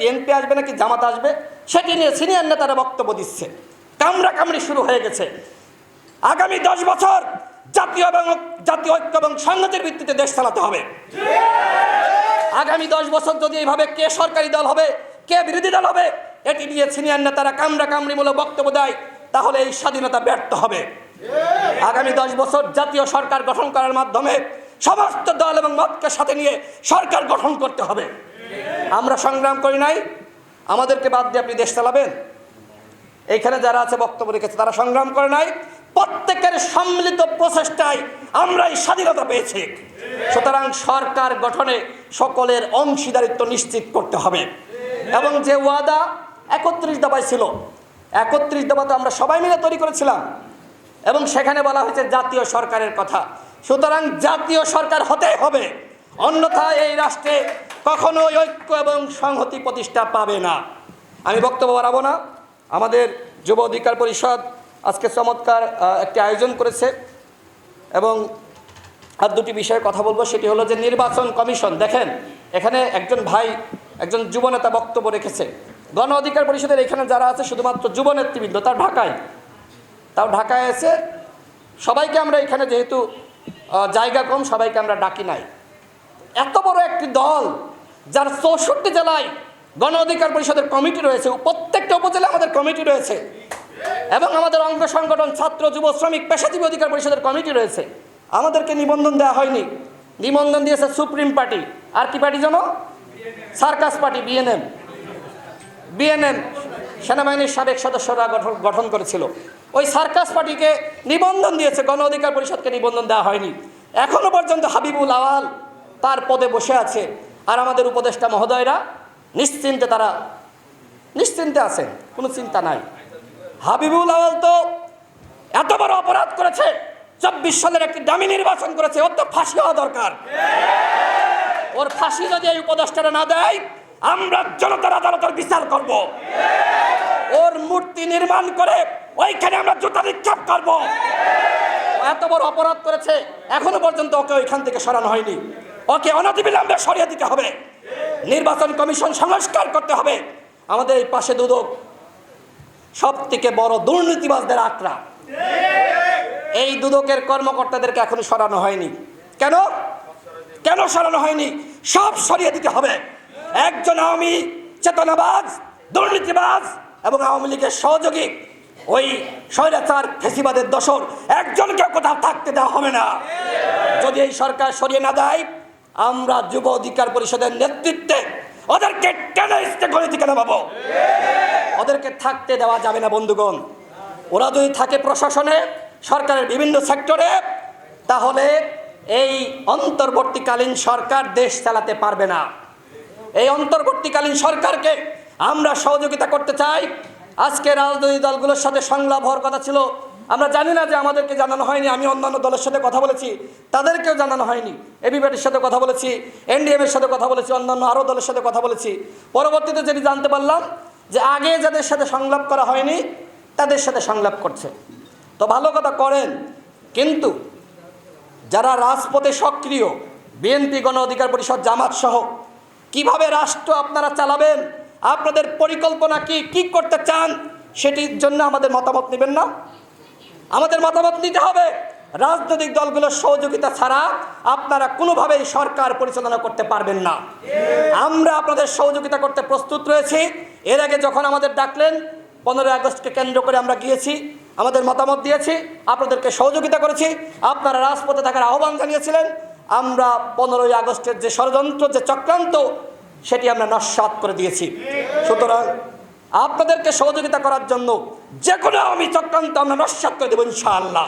BNP আসবে নাকি জামাত আসবে? সেটি নিয়ে সিনিয়র নেতারা বক্তব্য দিচ্ছে কামড়া কামড়ি শুরু হয়ে গেছে। আগামী দশ বছর জাতীয় এবং জাতীয় ঐক্য এবং সংহতির ভিত্তিতে দেশ চালাতে হবে। আগামী দশ বছর যদি এইভাবে কে সরকারি দল হবে, কে বিরোধী দল হবে, এটি নিয়ে সিনিয়র নেতারা কামড়া কামড়িমূলক বক্তব্য দেয়, তাহলে এই স্বাধীনতা ব্যর্থ হবে। আগামী দশ বছর জাতীয় সরকার গঠন করার মাধ্যমে সমস্ত দল এবং মতকে সাথে নিয়ে সরকার গঠন করতে হবে। আমরা সংগ্রাম করি নাই, আমাদেরকে বাদ দিয়ে আপনি দেশ চালাবেন। এইখানে যারা আছে বক্তব্য রেখেছে, তারা সংগ্রাম করে নাই। প্রত্যেকের সম্মিলিত প্রচেষ্টায় আমরা এই স্বাধীনতা পেয়েছি। সুতরাং সরকার গঠনে সকলের অংশীদারিত্ব নিশ্চিত করতে হবে। এবং যে ওয়াদা একত্রিশ দফায় ছিল, একত্রিশ দফা তো আমরা সবাই মিলে তৈরি করেছিলাম। এবং সেখানে বলা হয়েছে জাতীয় সরকারের কথা। সুতরাং জাতীয় সরকার হতে হবে। অন্যথা এই রাষ্ট্রে কখনোই ঐক্য এবং সংহতি প্রতিষ্ঠা পাবে না। আমি বক্তব্য বাড়াবো না। আমাদের যুব অধিকার পরিষদ আজকে চমৎকার একটি আয়োজন করেছে এবং আর দুটি বিষয়ে কথা বলব। সেটি হলো যে নির্বাচন কমিশন, দেখেন, এখানে একজন ভাই, একজন যুবনেতা বক্তব্য রেখেছে। গণ অধিকার পরিষদের এখানে যারা আছে, শুধুমাত্র যুব নেতৃবৃন্দ তার ঢাকায়। তাও ঢাকায় এসে সবাইকে আমরা এখানে যেহেতু জায়গা কম, সবাইকে আমরা ডাকি নাই। এত বড় একটি দল যার চৌষট্টি জেলায় গণ অধিকার পরিষদের কমিটি রয়েছে প্রত্যেকটা উপজেলায় আমাদের কমিটি রয়েছে। এবং আমাদের অঙ্গ সংগঠন, ছাত্র, যুব, শ্রমিক, পেশাজীবী অধিকার পরিষদের কমিটি রয়েছে। আমাদেরকে নিবন্ধন দেওয়া হয়নি। নিবন্ধন দিয়েছে সুপ্রিম পার্টি। আর কি পার্টি জানো? Circus party, BNM. বিএনএম সেনাবাহিনীর সাবেক সদস্যরা গঠন গঠন করেছিল। ওই সার্কাস পার্টিকে নিবন্ধন দিয়েছে, গণ অধিকার পরিষদকে নিবন্ধন দেওয়া হয়নি। এখনও পর্যন্ত হাবিবুল আওয়াল তার পদে বসে আছে। আর আমাদের উপদেষ্টা মহোদয়রা নিশ্চিন্তে তারা, নিশ্চিন্তে আছেন, কোনো চিন্তা নাই। হাবিবুল আওয়াল তো এত বড় অপরাধ করেছে, চব্বিশ সালের একটি দামি নির্বাচন করেছে, ওর তো ফাঁসি হওয়া দরকার। ওর ফাঁসি যদি এই উপদেষ্টারা না দেয়, আমরা জনতার আদালতের বিচার করব। ওর মূর্তি নির্মাণ করে ওইখানে আমরা জুতা নিক্ষেপ করব। এত বড় অপরাধ করেছে, এখনও পর্যন্ত ওকে ওইখান থেকে সরানো হয়নি। ওকে অনতিবিলম্বে সরিয়ে দিতে হবে। নির্বাচন কমিশন সংস্কার করতে হবে। আমাদের এই পাশে দুদক সব থেকে বড় দুর্নীতিবাজদের আক্রা এই দুদকের কর্মকর্তাদেরকে এখনও সরানো হয়নি। কেন? কেন সরানো হয়নি? সব সরিয়ে দিতে হবে। একজন আওয়ামী চেতনাবাজ, দুর্নীতিবাজ এবং আওয়ামী লীগের সহযোগী, ওই স্বৈরাচার, ফেসিবাদের দশর একজনকে কোথাও থাকতে দেওয়া হবে না। যদি এই সরকার সরিয়ে না দেয় আমরা যুব অধিকার পরিষদের নেতৃত্বে ওদেরকে ইস্তে গলি থেকে নামাবো ওদেরকে থাকতে দেওয়া যাবে না, বন্ধুগণ। ওরা যদি থাকে প্রশাসনে, সরকারের বিভিন্ন সেক্টরে, তাহলে এই অন্তর্বর্তীকালীন সরকার দেশ চালাতে পারবে না। এই অন্তর্বর্তীকালীন সরকারকে আমরা সহযোগিতা করতে চাই। আজকে রাজনৈতিক দলগুলোর সাথে সংলাপ হওয়ার কথা ছিল। আমরা জানি না যে আমাদেরকে জানানো হয়নি, আমি অন্যান্য দলের সাথে কথা বলেছি, তাদেরকেও জানানো হয়নি এবি পার্টির সাথে কথা বলেছি, এনডিএমের সাথে কথা বলেছি, অন্যান্য আরও দলের সাথে কথা বলেছি। পরবর্তীতে যেটি জানতে পারলাম, যে আগে যাদের সাথে সংলাপ করা হয়নি, তাদের সাথে সংলাপ করছে। তো ভালো কথা করেন, কিন্তু যারা রাজপথে সক্রিয়, বিএনপি গণ অধিকার পরিষদ, জামাত সহ, কীভাবে রাষ্ট্র আপনারা চালাবেন, আপনাদের পরিকল্পনা কি কি করতে চান, সেটির জন্য আমাদের মতামত নেবেন না। আমাদের মতামত নিতে হবে। রাজনৈতিক দলগুলোর সহযোগিতা ছাড়া আপনারা কোনোভাবেই সরকার পরিচালনা করতে পারবেন না। আমরা আপনাদের সহযোগিতা করতে প্রস্তুত রয়েছি। এর আগে যখন আমাদের ডাকলেন, পনেরোই আগস্টকে কেন্দ্র করে আমরা গিয়েছি, আমাদের মতামত দিয়েছি, আপনাদেরকে সহযোগিতা করেছি, আপনারা রাজপথে থাকার আহ্বান জানিয়েছিলেন। আমরা পনেরোই আগস্টের যে ষড়যন্ত্র, যে চক্রান্ত, সেটি আমরা নস্বাত করে দিয়েছি। সুতরাং আপনাদেরকে সহযোগিতা করার জন্য যে কোনো আমি চক্রান্ত আমরা করে দেবো ইনশাআল্লাহ।